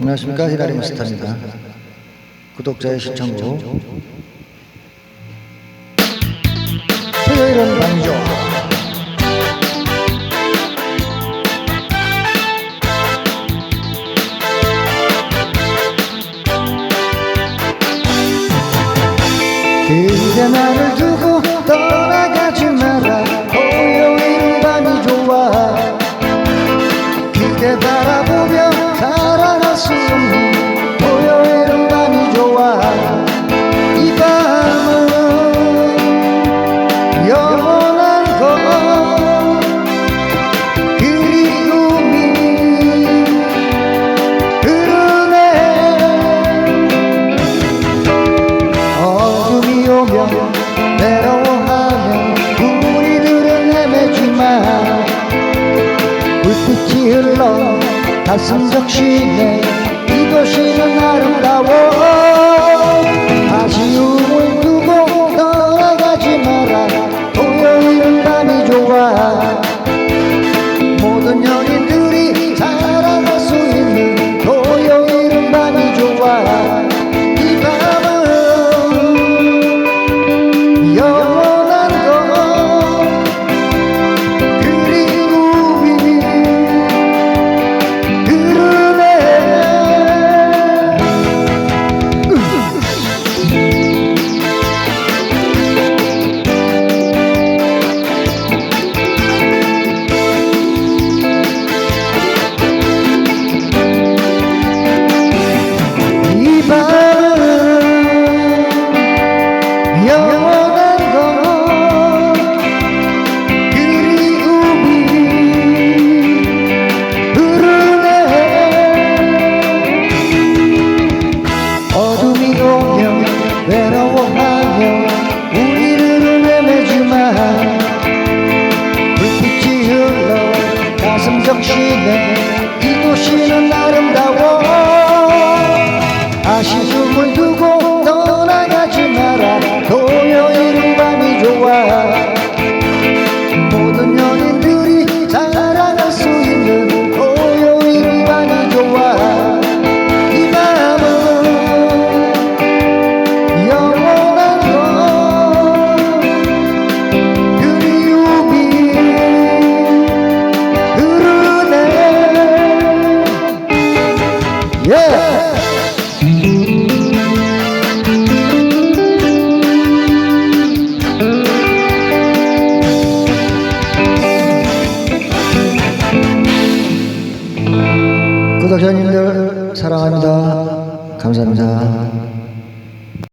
안녕하십니까? 히라리 마스터입니다. 구독자의 시청구 토요일은 방조 그대 나를 흘러 가슴 적시네 이곳이는 아름다워. 이곳이는 아름다워. 아쉬움을 예. 구독자님들 사랑합니다. 감사합니다.